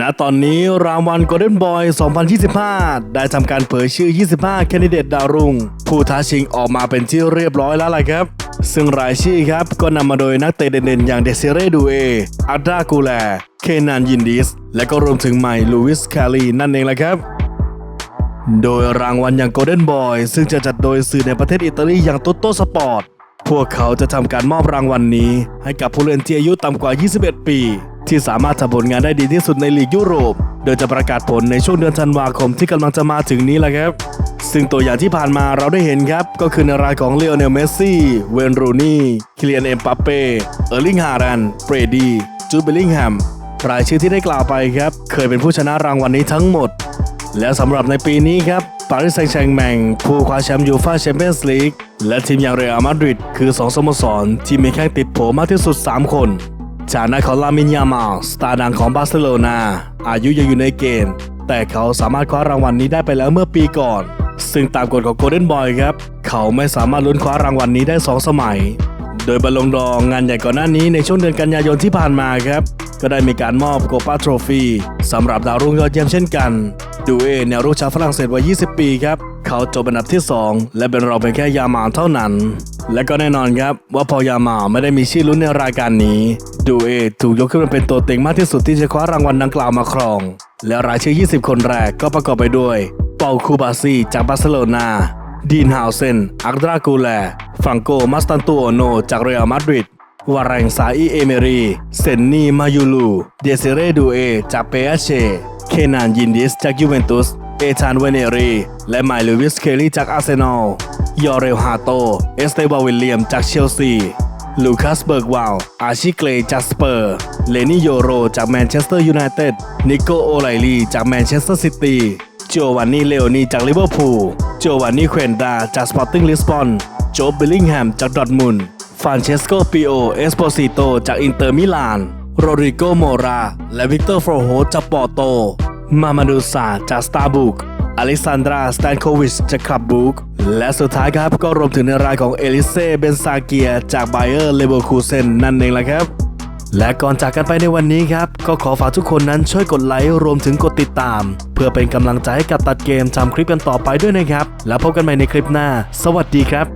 ณตอนนี้รางวัล Golden Boy 2025 ได้ทำการเผยชื่อ 25 แคนดิเดตดาวรุ่ง ผู้ท้าชิงออกมาเป็นที่เรียบร้อยแล้วล่ะครับ ซึ่งรายชื่อครับก็นำมาโดยนักเตะเด่นๆ อย่างเดซิเรดูเออัดรากูแล เคนานยินดิส และก็รวมถึงไมค์ลูวิสคาลีนั่นเองแหละครับ โดยรางวัลอย่าง Golden Boy ซึ่งจะจัดโดยสื่อในประเทศอิตาลีอย่าง Toto Sport พวกเขาจะทำการมอบรางวัลนนี้ ให้กับผู้เล่นที่อายุต่ำกว่า 21 ปี ที่สามารถทำผลงานได้ดีที่สุดในลีกยุโรป โดยจะประกาศผลในช่วงเดือนธันวาคมที่กำลังจะมาถึงนี้แหละครับ ซึ่งตัวอย่างที่ผ่านมาเราได้เห็นครับ ก็คือในรายของเลโอเนลเมสซี่ เวนรูนี่คิเลียนเอ็มปัปเป้ เออร์ลิงฮารัน เฟรดี จูดเบลลิงแฮม รายชื่อที่ได้กล่าวไปครับ เคยเป็นผู้ชนะรางวัลนี้ทั้งหมด และสำหรับในปีนี้ครับ ปารีสแซงต์แชร์แมงผู้คว้าแชมป์ยูฟ่าแชมเปี้ยนส์ลีกและทีมอย่างเรอัลมาดริดคือ 2 สโมสร ที่มีแข้งติดโผมากที่สุด 3 คนจากนั้นของลามินยามาลสตาร์ดังของบาร์เซโลนา อายุยังอยู่ในเกณฑ์ แต่เขาสามารถคว้ารางวัลนี้ได้ไปแล้วเมื่อปีก่อน ซึ่งตามกฎของโกลเด้นบอยครับ เขาไม่สามารถลุ้นคว้ารางวัลนี้ได้ 2 สมัย โดยบอลลงดองงานใหญ่ก่อนหน้านี้ในช่วงเดือนกันยายนที่ผ่านมาครับ ก็ได้มีการมอบโกปาโทรฟีสำหรับดาวรุ่งยอดเยี่ยมเช่นกัน ดูเอแนวรุ่งชาวฝรั่งเศสวัย 20 ปีครับ เขาจบอันดับที่ 2 และเป็นรองเพียงแค่ยามาเท่านั้น และก็แน่นอนครับว่าพอยามาไม่ได้มีชื่อลุ้นในรายการนี้ ดูเอถูกยกขึ้นมาเป็นตัวเต็งมากที่สุดที่จะคว้ารางวัลดังกล่าวมาครอง และรายชื่อ 20 คนแรกก็ประกอบไปด้วย เปาคูบาซีจากบาร์เซโลนาดีนฮาวเซน อักดรากูแล ฟังโก มัสตันตูโอโน จากเรอัลมาดริด วาแรงซาอีเอเมรี เซนนี มายูลู เดซิเรดูเอ จากเปเช เคนานยินดิสจากยูเวนตุส เอธานเวเนรี และไมล์ลูวิสเคลลี่จากอาร์เซนอล ยอเรลฮาโต เอสเตบาวิลเลียมจากเชลซี ลูคัสเบิร์กวาวอาชิเกรจากสเปอร์ เลนี่โยโรจากแมนเชสเตอร์ยูไนเต็ด นิโกโอไลลีจากแมนเชสเตอร์ซิตี้ โจวานนี่เลโอนีจากลิเวอร์พูล โจวานนี่เควนดาจากสปอร์ติ้งลิสบอน โจบบิลลิงแฮมจากดอร์ทมุนฟานเชสโกปิโอ เอสโปซิโตจากอินเตอร์มิลานโรดริโกโมรา และวิกเตอร์ฟรโฮจากปอร์โต มามาดูซาจากสตาร์บุกอเล็กซานดราสแตนโควิชจากคลับบุกและสุดท้ายครับก็รวมถึงในรายของเอลิเซ่เบนซาเกียจากไบเออร์เลเวอร์คูเซนนั่นเองละครับและก่อนจากกันไปในวันนี้ครับ ก็ขอฝากทุกคนนั้นช่วยกดไลค์รวมถึงกดติดตาม เพื่อเป็นกำลังใจให้กับตัดเกมทำคลิปกันต่อไปด้วยนะครับ แล้วพบกันใหม่ในคลิปหน้า สวัสดีครับ